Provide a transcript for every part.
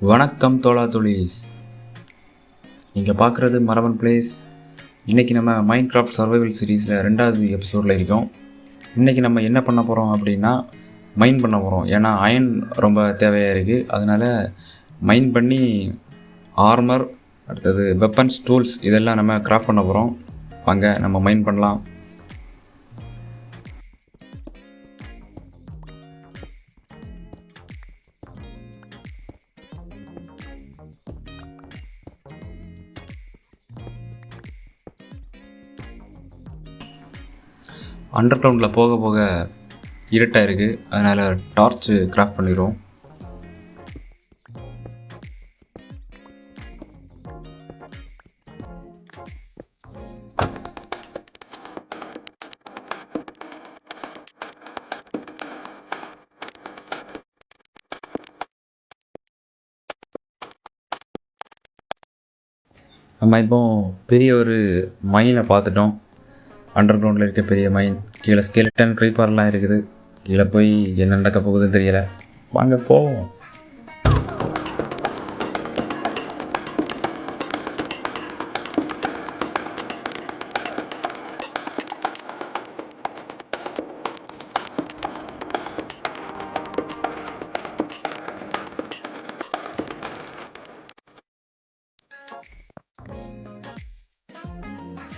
வணக்கம் தோழா தொழிஸ். நீங்கள் பார்க்குறது மரவன் பிளேஸ் இன்றைக்கி நம்ம மைண்ட் கிராஃப்ட் சர்வைவல் சீரீஸில் ரெண்டாவது எபிசோடில் இருக்கோம். இன்றைக்கி நம்ம என்ன பண்ண போகிறோம் அப்படின்னா மைன் பண்ண போகிறோம் ஏன்னா அயன் ரொம்ப தேவையாக இருக்குது அதனால் மைன் பண்ணி ஆர்மர் அடுத்தது வெப்பன்ஸ் டூல்ஸ் இதெல்லாம் நம்ம கிராஃப்ட் பண்ண போகிறோம் வாங்க நம்ம மைன் பண்ணலாம். அண்டர் கிரவுண்டில் போக போக இருட்டாக இருக்குது அதனால் டார்ச்சு கிராஃப்ட் பண்ணிடுவோம் நம்ம இப்போ பெரிய ஒரு மைனை பார்த்துட்டோம். அண்டர் கிரவுண்டில் இருக்க பெரிய மைன் கீழே ஸ்கெலிட்டன் க்ரீப்பர்லாம் இருக்குது. கீழே போய் என்ன நடக்க போகுதுன்னு தெரியல. வாங்க போவோம்.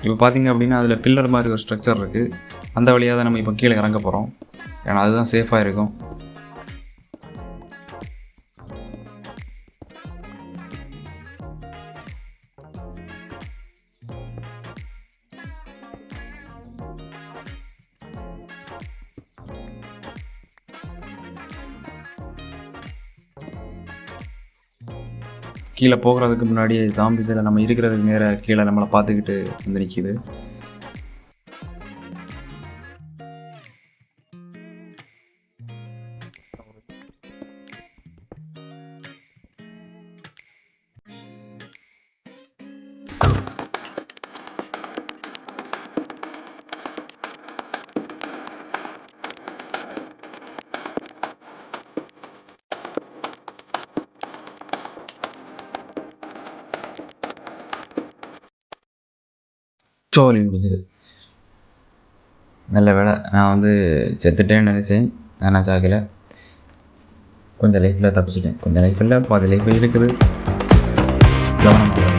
இப்போ பார்த்தீங்க அப்படின்னா அதில் பில்லர் மாதிரி ஒரு ஸ்ட்ரக்சர் இருக்குது அந்த வழியாக தான் நம்ம இப்போ கீழே இறங்க போகிறோம் ஏன்னா அதுதான் சேஃபாக இருக்கும். கீழே போகிறதுக்கு முன்னாடியே ஜாம்பிஸில் நம்ம இருக்கிறதுக்கு நேர கீழே நம்மளை பார்த்துக்கிட்டு வந்து நிற்கிது சோழி. முடிஞ்சது. நல்ல வேலை. நான் வந்து செத்துட்டேன்னு நினச்சேன். ஆனால் சாக்கில கொஞ்சம் லைஃப்பில் தப்பிச்சிட்டேன். கொஞ்சம் லைஃப் இல்லை பாதி லைஃப் இருக்குது. கவனமாக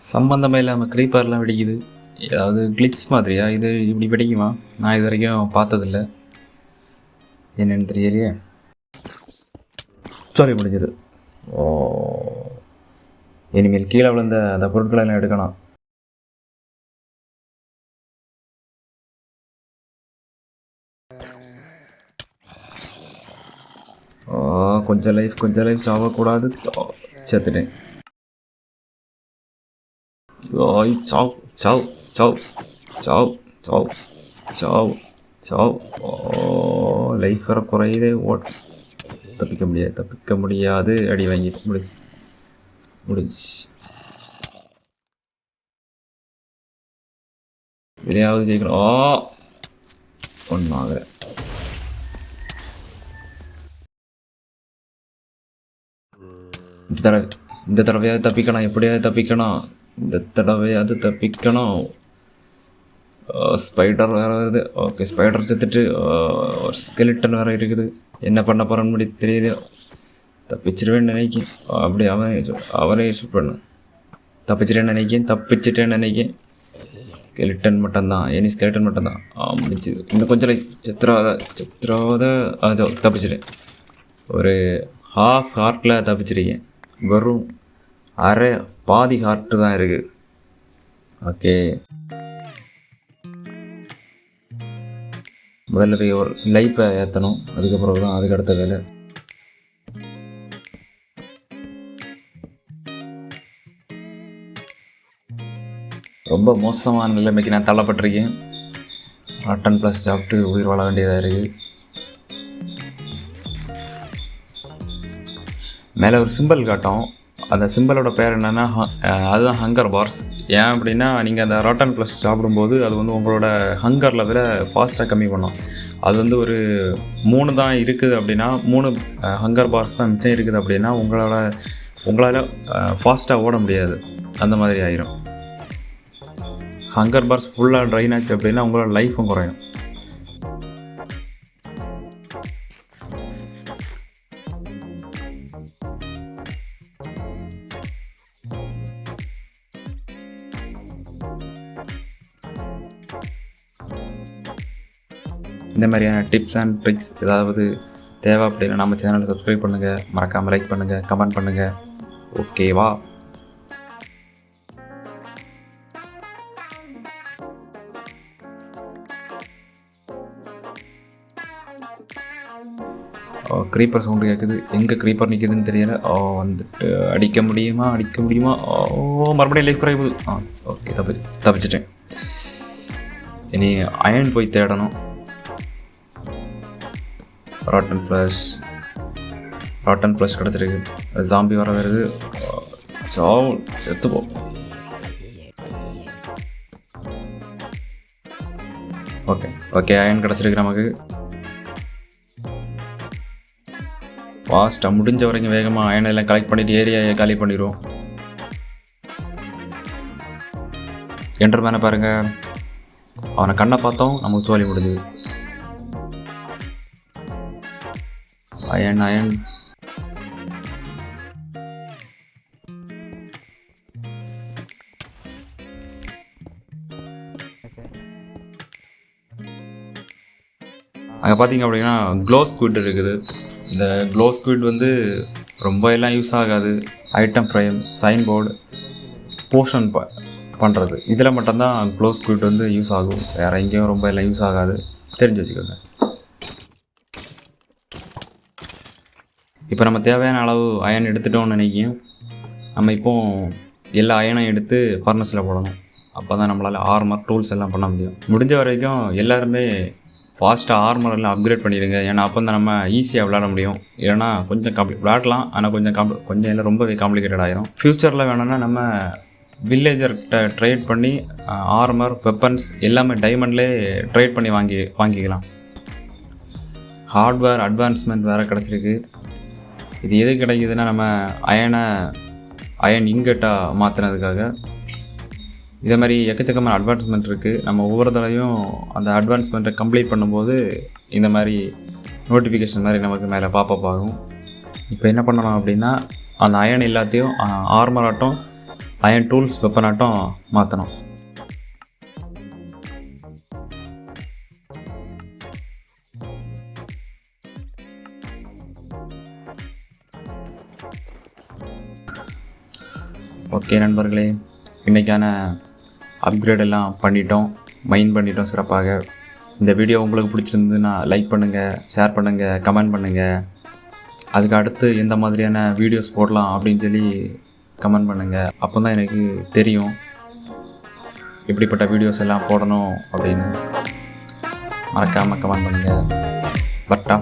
இருங்க. சம்பந்தமே இல்லாமல் க்ரீப்பர்லாம் வெடிக்குது. ஏதாவது கிளிச் மாதிரியா? இது இப்படி வெடிக்குமா? நான் இது வரைக்கும் பார்த்ததில்ல. என்னன்னு தெரியலையே. சாரி முடிஞ்சது. ஓ. இனிமேல் கீழே விழுந்த அந்த பொருட்களை எல்லாம் எடுக்கணும். ஓ கொஞ்சம் லைஃப் கொஞ்சம் லைஃப் சாவக்கூடாது. சா- செத்துட்டேன் ஓய் சாவ் சாவ் சாவ் சாவ் சாவ் சாவ் லைஃப் வர குறையுது ஓட் தப்பிக்க முடியாது தப்பிக்க முடியாது அடி வாங்கி முடிச்சு முடிச்சு வெளியாவது ஜெயிக்கணும் ஓ ஒன்றும் ஆகலை இந்த தடவை இந்த தடவையாவது தப்பிக்கணும் எப்படியாவது தப்பிக்கணும் இந்த தடவையாவது தப்பிக்கணும். ஸ்பைடர் வேறு வருது. ஓகே ஸ்பைடர் செத்துட்டு ஒரு ஸ்கெலிட்டன் வேறு இருக்குது. என்ன பண்ண போகிறேன்னு முடி தெரியுது. தப்பிச்சிருவேன்னு நினைக்கேன். அப்படி அவனே சொ- அவனே ஷூட் பண்ணு. தப்பிச்சிட்டேன்னு நினைக்கேன் தப்பிச்சிட்டேன்னு நினைக்கேன். ஸ்கெலிட்டன் மட்டும்தான். எனி ஸ்கெலிட்டன் மட்டும்தான். ஆ முடிச்சுது இன்னும் கொஞ்சம் லைஃப் சித்திராத சித்திராத அது தப்பிச்சிட்டேன். ஒரு ஹாஃப் ஹார்ட்டில் தப்பிச்சிருக்கேன். வெறும் அரை பாதி ஹார்ட்டு தான் இருக்குது ஓகே. முதல்ல போய் ஒரு லைஃப்பை ஏற்றணும் அதுக்கப்புறம் தான் அதுக்கு அடுத்த வேலை. ரொம்ப மோசமான நிலைமைக்கு நான் தள்ளப்பட்டிருக்கேன். ராட்டன் ப்ளஸ் சாப்பிட்டு உயிர் வாழ வேண்டியதாக இருக்குது மேலே ஒரு சிம்பிள் காட்டும். அந்த சிம்பிளோட பேர் என்னென்னா அதுதான் ஹங்கர் பார்ஸ் ஏன் அப்படின்னா நீங்கள் அந்த ராட்டன் ப்ளஸ் சாப்பிடும்போது அது வந்து உங்களோட ஹங்கர் லெவலை ஃபாஸ்ட்டாக கம்மி பண்ணும். அது வந்து ஒரு மூணு தான் இருக்குது அப்படின்னா மூணு ஹங்கர் பார்ஸ் தான் மிச்சம் இருக்குது அப்படின்னா உங்களோட உங்களால் ஃபாஸ்ட்டாக ஓட முடியாது. அந்த மாதிரி ஆயிரும். ஹங்கர் பார்ஸ் ஃபுல்லாக ட்ரைன் ஆச்சு அப்படின்னா உங்களோட லைஃப்பும் குறையும். இந்த மாதிரியான டிப்ஸ் அண்ட் ட்ரிக்ஸ் ஏதாவது தேவை அப்படின்னா நம்ம சேனலை சப்ஸ்கிரைப் பண்ணுங்கள் மறக்காமல் லைக் பண்ணுங்கள் கமெண்ட் பண்ணுங்கள் ஓகேவா க்ரீப்பர் சவுண்டு கேட்குது எங்கே க்ரீப்பர் நிற்குதுன்னு தெரியல. ஓ வந்துட்டு அடிக்க முடியுமா? அடிக்க முடியுமா? ஓ மறுபடியும் லைஃப் குறைவு ஆ ஓகே தப்பி தப்பிச்சிட்டேன். இனி அயன் போய் தேடணும். ராட்டன் ப்ளஸ் ராட்டன் ப்ளஸ் கிடச்சிருக்கு. ஜாம்பி வர வருது. சாவும் எடுத்துப்போம். ஓகே ஓகே அயன் கிடச்சிருக்கு நமக்கு. ஃபாஸ்ட்டாக முடிஞ்ச வரைக்கும் வேகமாக அயனை எல்லாம் கலெக்ட் பண்ணிட்டு ஏரியாவை காலி பண்ணிடுவோம். என்டர் மேனை பாருங்கள் அவனை கண்ணை பார்த்தோம் நமக்கு தோழி முடிஞ்சுது அயன் அயன் அங்கே பார்த்தீங்க அப்படின்னா க்ளோ ஸ்குவிட் இருக்குது. இந்த க்ளோ ஸ்குவிட் வந்து ரொம்ப எல்லாம் யூஸ் ஆகாது. Item frame sign board portion ப பண்ணுறது இதில் மட்டும்தான் க்ளோ ஸ்குவிட் வந்து யூஸ் ஆகும். வேறு எங்கேயும் ரொம்ப எல்லாம் யூஸ் ஆகாது. தெரிஞ்சு வச்சுக்கோங்க. இப்போ நம்ம தேவையான அளவு அயன் எடுத்துட்டோம்னு நினைக்கும் நம்ம இப்போ எல்லா அயனும் எடுத்து ஃபர்னஸில் போடணும். அப்போ தான் நம்மளால் ஆர்மர் டூல்ஸ் எல்லாம் பண்ண முடியும். முடிஞ்ச வரைக்கும் எல்லாருமே ஃபாஸ்ட்டாக ஆர்மர் எல்லாம் அப்கிரேட் பண்ணிடுங்க. ஏன்னா அப்போ தான் நம்ம ஈஸியாக விளாட முடியும். இல்லைனா கொஞ்சம் காம்ப்ளி விளாடலாம் ஆனால் கொஞ்சம் காம்ப்ளி கொஞ்சம் எல்லாம் ரொம்பவே காம்ப்ளிகேட்டட் ஆகிரும் ஃப்யூச்சரில் வேணும்னா நம்ம வில்லேஜர்கிட்ட ட்ரேட் பண்ணி ஆர்மர் வெப்பன்ஸ் எல்லாமே டைமண்ட்லேயே ட்ரேட் பண்ணி வாங்கி வாங்கிக்கலாம். ஹார்ட்வேர் அட்வான்ஸ்மெண்ட் வேறு கிடச்சிருக்கு. இது எது கிடைக்குதுன்னா நம்ம அயனை அயன் இங்கட்டாக மாற்றினதுக்காக இதே மாதிரி எக்கச்சக்கமான அட்வான்ஸ்மெண்ட் இருக்குது நம்ம ஒவ்வொரு தடவையும் அந்த அட்வான்ஸ்மெண்ட்டை கம்ப்ளீட் பண்ணும்போது இந்த மாதிரி நோட்டிஃபிகேஷன் மாதிரி நமக்கு மேலே பாப்பப் ஆகும். இப்போ என்ன பண்ணணும் அப்படின்னா அந்த அயன் எல்லாத்தையும் ஆர்மர் ஆட்டம் அயன் டூல்ஸ் வெப்பன் ஆட்டம் மாற்றணும் ஓகே நண்பர்களே இன்றைக்கான அப்கிரேட் எல்லாம் பண்ணிட்டோம் மைண்ட் பண்ணிட்டோம் சிறப்பாக. இந்த வீடியோ உங்களுக்கு பிடிச்சிருந்ததுன்னா லைக் பண்ணுங்கள் ஷேர் பண்ணுங்கள் கமெண்ட் பண்ணுங்கள் அதுக்கு அடுத்து எந்த மாதிரியான வீடியோஸ் போடலாம் அப்படின்னு சொல்லி கமெண்ட் பண்ணுங்கள் அப்போ தான் எனக்கு தெரியும் இப்படிப்பட்ட வீடியோஸ் எல்லாம் போடணும் அப்படின்னு. மறக்காமல் கமெண்ட் பண்ணுங்கள் பட்டா.